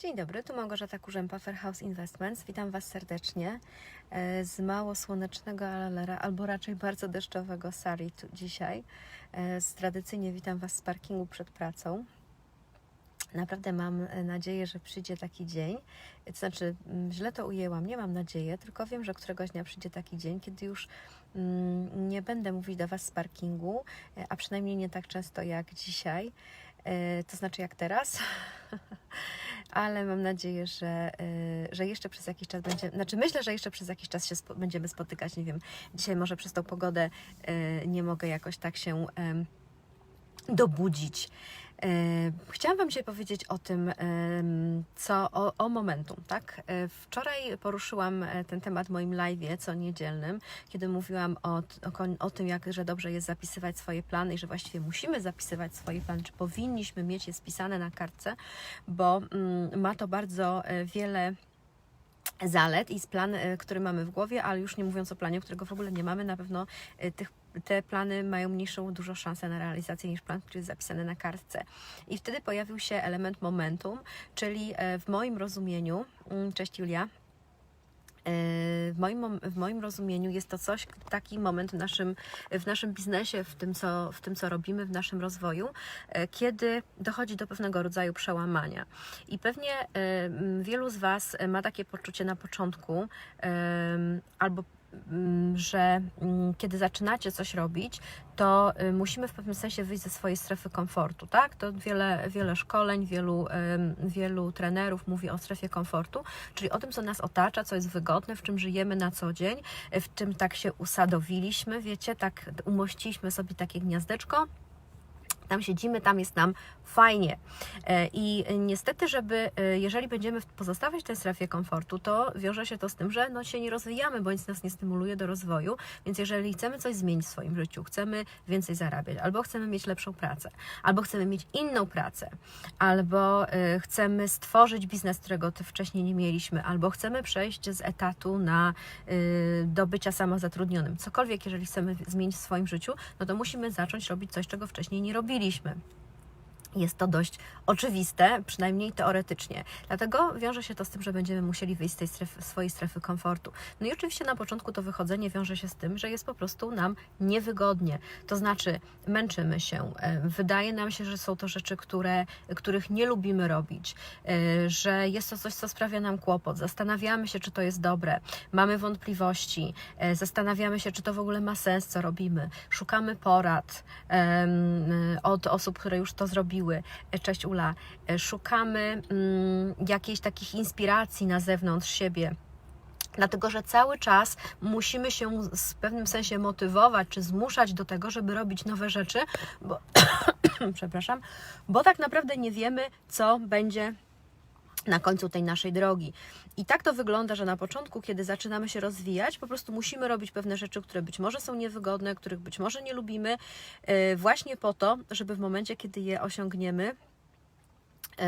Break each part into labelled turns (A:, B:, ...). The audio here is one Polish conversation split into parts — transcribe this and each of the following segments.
A: Dzień dobry, tu Małgorzata Kurzępa, Fairhouse Investments. Witam Was serdecznie e, z mało słonecznego, albo raczej bardzo deszczowego Sari dzisiaj. E, z- Tradycyjnie witam Was z parkingu przed pracą. Naprawdę mam e, nadzieję, że przyjdzie taki dzień. To znaczy, mm, źle to ujęłam, nie mam nadzieję, tylko wiem, że któregoś dnia przyjdzie taki dzień, kiedy już mm, nie będę mówić do Was z parkingu, a przynajmniej nie tak często jak dzisiaj, to znaczy jak teraz. Ale mam nadzieję, że, y, że jeszcze przez jakiś czas będzie, znaczy myślę, że jeszcze przez jakiś czas się będziemy spotykać. Nie wiem, dzisiaj może przez tą pogodę y, nie mogę jakoś tak się dobudzić. E, Chciałam Wam dzisiaj powiedzieć o tym, em, co o, o momentum, tak? E, Wczoraj poruszyłam e, ten temat w moim live'ie co niedzielnym, kiedy mówiłam o, o, o tym, jak, że dobrze jest zapisywać swoje plany i że właściwie musimy zapisywać swoje plany, czy powinniśmy mieć je spisane na kartce, bo mm, ma to bardzo e, wiele zalet i z plan, e, który mamy w głowie, ale już nie mówiąc o planie, którego w ogóle nie mamy, na pewno e, tych, te plany mają mniejszą dużo szansę na realizację niż plan, który jest zapisany na kartce. I wtedy pojawił się element momentum, czyli e, w moim rozumieniu, mm, cześć Julia, E, w moim, w moim rozumieniu jest to coś, taki moment w naszym, w naszym biznesie, w tym, co, w tym, co robimy, w naszym rozwoju, e, kiedy dochodzi do pewnego rodzaju przełamania. I pewnie wielu z Was ma takie poczucie na początku, albo że mm, kiedy zaczynacie coś robić, to y, musimy w pewnym sensie wyjść ze swojej strefy komfortu, tak? To wiele, wiele szkoleń, wielu, wielu trenerów mówi o strefie komfortu, czyli o tym, co nas otacza, co jest wygodne, w czym żyjemy na co dzień, w czym tak się usadowiliśmy, wiecie, tak umościliśmy sobie takie gniazdeczko, tam siedzimy, tam jest nam fajnie. E, I niestety, żeby, e, jeżeli będziemy pozostawać w tej strefie komfortu, to wiąże się to z tym, że no się nie rozwijamy, bo nic nas nie stymuluje do rozwoju. Więc jeżeli chcemy coś zmienić w swoim życiu, chcemy więcej zarabiać, albo chcemy mieć lepszą pracę, albo chcemy mieć inną pracę, albo e, chcemy stworzyć biznes, którego wcześniej nie mieliśmy, albo chcemy przejść z etatu na do bycia samozatrudnionym. Cokolwiek, jeżeli chcemy zmienić w swoim życiu, no to musimy zacząć robić coś, czego wcześniej nie robiliśmy. Jest to dość oczywiste, przynajmniej teoretycznie. Dlatego wiąże się to z tym, że będziemy musieli wyjść z tej strefy, swojej strefy komfortu. No i oczywiście na początku to wychodzenie wiąże się z tym, że jest po prostu nam niewygodnie. To znaczy męczymy się, e, wydaje nam się, że są to rzeczy, które, których nie lubimy robić, e, że jest to coś, co sprawia nam kłopot. Zastanawiamy się, czy to jest dobre, mamy wątpliwości, e, zastanawiamy się, czy to w ogóle ma sens, co robimy. Szukamy porad od osób, które już to zrobiły. E, Cześć Ula. E, Szukamy mm, jakiejś takich inspiracji na zewnątrz siebie. Dlatego, że cały czas musimy się w pewnym sensie motywować, czy zmuszać do tego, żeby robić nowe rzeczy, bo, przepraszam, bo tak naprawdę nie wiemy, co będzie na końcu tej naszej drogi. I tak to wygląda, że na początku, kiedy zaczynamy się rozwijać, po prostu musimy robić pewne rzeczy, które być może są niewygodne, których być może nie lubimy, yy, właśnie po to, żeby w momencie, kiedy je osiągniemy, yy,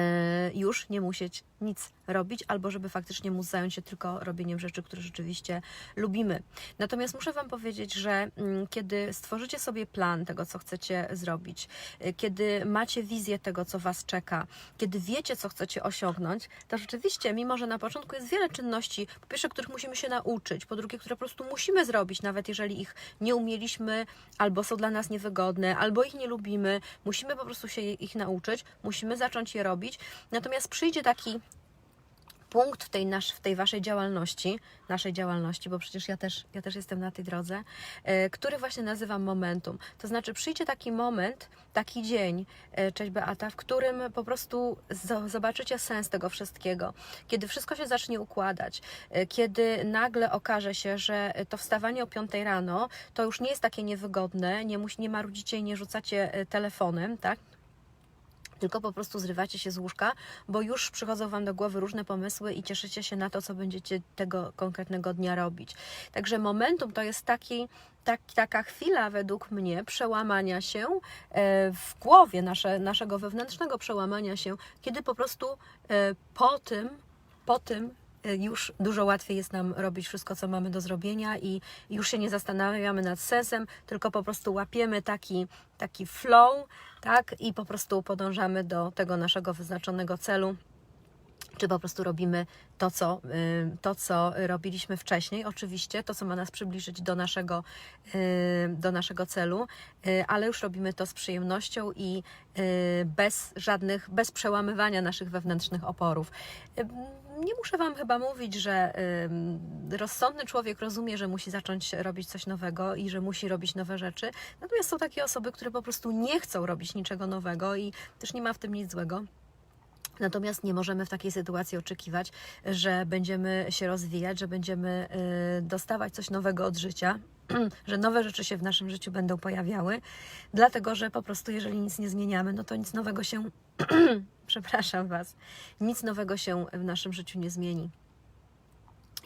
A: już nie musieć nic robić, albo żeby faktycznie móc zająć się tylko robieniem rzeczy, które rzeczywiście lubimy. Natomiast muszę Wam powiedzieć, że mm, kiedy stworzycie sobie plan tego, co chcecie zrobić, y, kiedy macie wizję tego, co Was czeka, kiedy wiecie, co chcecie osiągnąć, to rzeczywiście, mimo że na początku jest wiele czynności, po pierwsze, których musimy się nauczyć, po drugie, które po prostu musimy zrobić, nawet jeżeli ich nie umieliśmy, albo są dla nas niewygodne, albo ich nie lubimy, musimy po prostu się ich nauczyć, musimy zacząć je robić. Natomiast przyjdzie taki punkt w tej, nasz, w tej waszej działalności, naszej działalności, bo przecież ja też, ja też jestem na tej drodze, e, który właśnie nazywam momentum. To znaczy przyjdzie taki moment, taki dzień, e, cześć Beata, w którym po prostu zo- zobaczycie sens tego wszystkiego, kiedy wszystko się zacznie układać, e, kiedy nagle okaże się, że to wstawanie o 5 rano to już nie jest takie niewygodne, nie, musi, nie marudzicie i nie rzucacie telefonem, tak? Tylko po prostu zrywacie się z łóżka, bo już przychodzą Wam do głowy różne pomysły i cieszycie się na to, co będziecie tego konkretnego dnia robić. Także momentum to jest taki, tak, taka chwila według mnie przełamania się e, w głowie nasze, naszego wewnętrznego przełamania się, kiedy po prostu e, po tym, po tym już dużo łatwiej jest nam robić wszystko, co mamy do zrobienia i już się nie zastanawiamy nad sensem, tylko po prostu łapiemy taki, taki flow, tak, i po prostu podążamy do tego naszego wyznaczonego celu czy po prostu robimy to co, y, to, co robiliśmy wcześniej, oczywiście, to, co ma nas przybliżyć do naszego, y, do naszego celu, y, ale już robimy to z przyjemnością i bez żadnych, bez przełamywania naszych wewnętrznych oporów. Nie muszę Wam chyba mówić, że rozsądny człowiek rozumie, że musi zacząć robić coś nowego i że musi robić nowe rzeczy. Natomiast są takie osoby, które po prostu nie chcą robić niczego nowego i też nie ma w tym nic złego. Natomiast nie możemy w takiej sytuacji oczekiwać, że będziemy się rozwijać, że będziemy y, dostawać coś nowego od życia, że nowe rzeczy się w naszym życiu będą pojawiały, dlatego że po prostu, jeżeli nic nie zmieniamy, no to nic nowego się, przepraszam Was, nic nowego się w naszym życiu nie zmieni.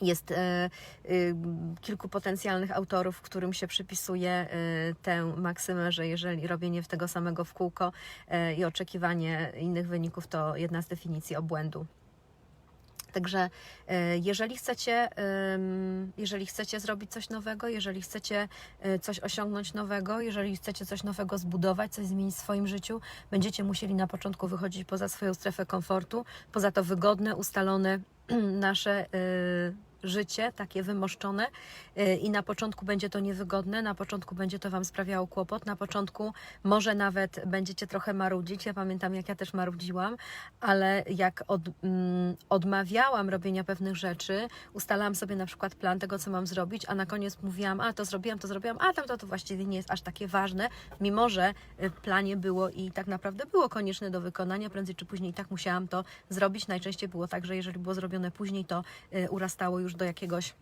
A: Jest e, y, kilku potencjalnych autorów, którym się przypisuje y, tę maksymę, że jeżeli robienie tego samego w kółko e, i oczekiwanie innych wyników, to jedna z definicji obłędu. Także e, jeżeli chcecie, jeżeli chcecie zrobić coś nowego, jeżeli chcecie e, coś osiągnąć nowego, jeżeli chcecie coś nowego zbudować, coś zmienić w swoim życiu, będziecie musieli na początku wychodzić poza swoją strefę komfortu, poza to wygodne, ustalone nasze y, życie, takie wymoszczone y, i na początku będzie to niewygodne, na początku będzie to Wam sprawiało kłopot, na początku może nawet będziecie trochę marudzić. Ja pamiętam, jak ja też marudziłam, ale jak od, mm, odmawiałam robienia pewnych rzeczy, ustalałam sobie na przykład plan tego, co mam zrobić, a na koniec mówiłam, a to zrobiłam, to zrobiłam, a tamto to właściwie nie jest aż takie ważne, mimo że y, w planie było i tak naprawdę było konieczne do wykonania, prędzej czy później i tak musiałam to zrobić. Najczęściej było tak, że jeżeli było zrobione później, to y, urastało już do jakiegoś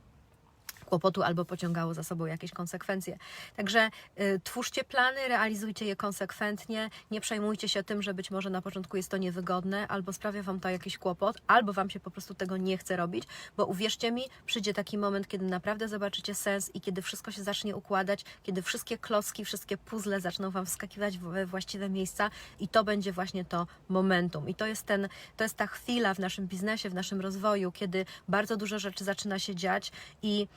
A: kłopotu albo pociągało za sobą jakieś konsekwencje. Także y, twórzcie plany, realizujcie je konsekwentnie, nie przejmujcie się tym, że być może na początku jest to niewygodne, albo sprawia Wam to jakiś kłopot, albo Wam się po prostu tego nie chce robić, bo uwierzcie mi, przyjdzie taki moment, kiedy naprawdę zobaczycie sens i kiedy wszystko się zacznie układać, kiedy wszystkie klocki, wszystkie puzzle zaczną Wam wskakiwać we właściwe miejsca i to będzie właśnie to momentum. I to jest, ten, to jest ta chwila w naszym biznesie, w naszym rozwoju, kiedy bardzo dużo rzeczy zaczyna się dziać i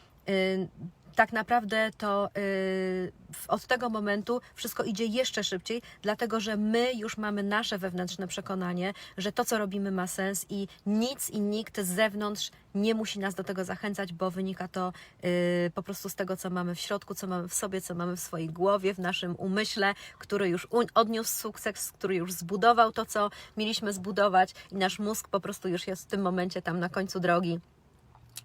A: tak naprawdę to y, od tego momentu wszystko idzie jeszcze szybciej, dlatego że my już mamy nasze wewnętrzne przekonanie, że to, co robimy, ma sens i nic i nikt z zewnątrz nie musi nas do tego zachęcać, bo wynika to y, po prostu z tego, co mamy w środku, co mamy w sobie, co mamy w swojej głowie, w naszym umyśle, który już odniósł sukces, który już zbudował to, co mieliśmy zbudować, i nasz mózg po prostu już jest w tym momencie tam na końcu drogi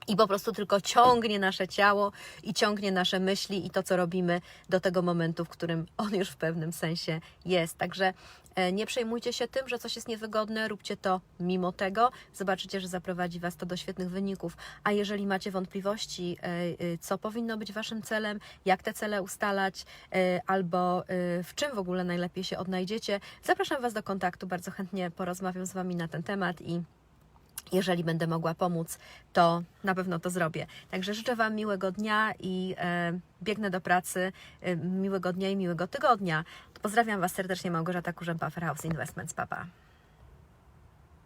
A: i po prostu tylko ciągnie nasze ciało i ciągnie nasze myśli i to, co robimy do tego momentu, w którym on już w pewnym sensie jest. Także e, nie przejmujcie się tym, że coś jest niewygodne, róbcie to mimo tego. Zobaczycie, że zaprowadzi Was to do świetnych wyników. A jeżeli macie wątpliwości, e, e, co powinno być Waszym celem, jak te cele ustalać, albo w czym w ogóle najlepiej się odnajdziecie, zapraszam Was do kontaktu. Bardzo chętnie porozmawiam z Wami na ten temat i jeżeli będę mogła pomóc, to na pewno to zrobię. Także życzę Wam miłego dnia i e, biegnę do pracy. E, miłego dnia i miłego tygodnia. Pozdrawiam Was serdecznie, Małgorzata Kurzępa, Fair House Investments. Papa. Pa.